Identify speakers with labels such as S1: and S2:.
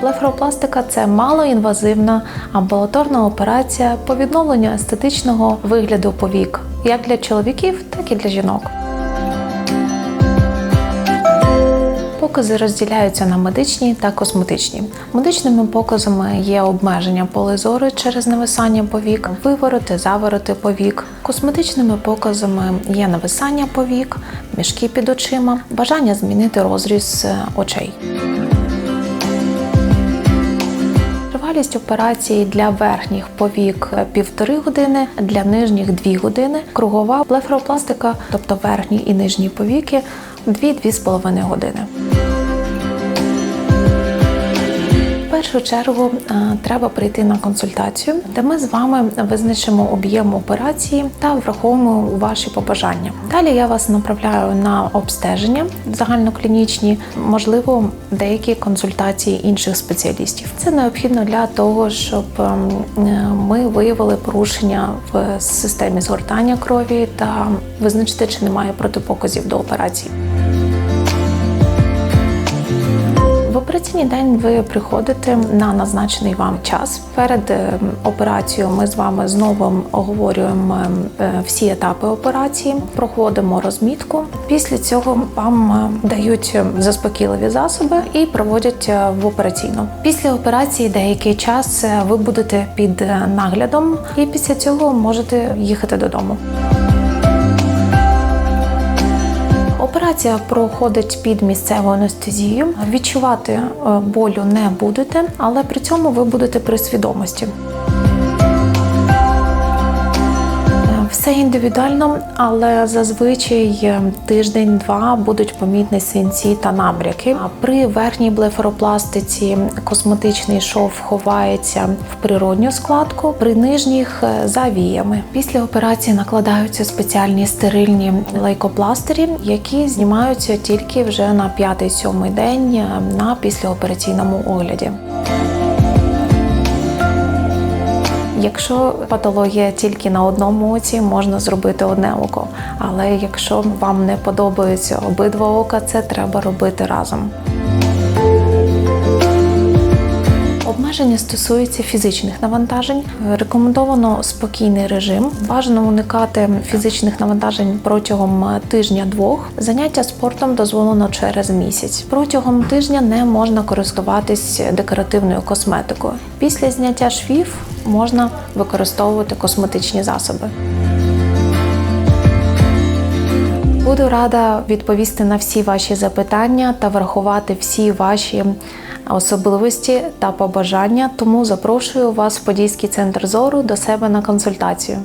S1: Блефаропластика це малоінвазивна амбулаторна операція по відновленню естетичного вигляду повік як для чоловіків, так і для жінок. Покази розділяються на медичні та косметичні. Медичними показами є обмеження поли зору через нависання повік, вивороти, завороти повік. Косметичними показами є нависання повік, мішки під очима, бажання змінити розріз е, очей. Тривалість операції для верхніх повік півтори години, для нижніх дві години. Кругова блефаропластика, тобто верхні і нижні повіки, 2-2,5 години. Першу чергу е, треба прийти на консультацію, де ми з вами визначимо об'єм операції та враховуємо ваші побажання. Далі я вас направляю на обстеження загальноклінічні, можливо, деякі консультації інших спеціалістів. Це необхідно для того, щоб ем, ми виявили порушення в системі згортання крові та визначити, чи немає протипоказів до операції. Операційний день ви приходите на назначений вам час. Перед е, операцією ми з вами знову оговорюємо е, всі етапи операції, проходимо розмітку. Після цього вам е, дають заспокійливі засоби і проводять в операційну. Після операції деякий час ви будете під наглядом, і після цього можете їхати додому. Операція проходить під місцевою анестезією. Відчувати е, болю не будете, але при цьому ви будете при свідомості. Все індивідуально, але зазвичай е, тиждень-два будуть помітні синці та набряки. При верхній блефаропластиці косметичний шов ховається в природню складку, при нижніх е, за віями. Після операції накладаються спеціальні стерильні лейкопластирі, які знімаються тільки вже на 5-7 день е, на післяопераційному огляді. Якщо патологія тільки на одному оці, можна зробити одне око. Але якщо вам не подобаються обидва ока, це треба робити разом. Обмеження стосується фізичних навантажень. Рекомендовано спокійний режим. Бажано уникати фізичних навантажень протягом е, тижня-двох. Заняття спортом дозволено через місяць. Протягом тижня не можна користуватись декоративною косметикою. Після зняття швів можна використовувати косметичні засоби. Буду рада відповісти на всі ваші запитання та врахувати всі ваші особливості та побажання. Тому запрошую вас в Подільський центр зору до себе на консультацію.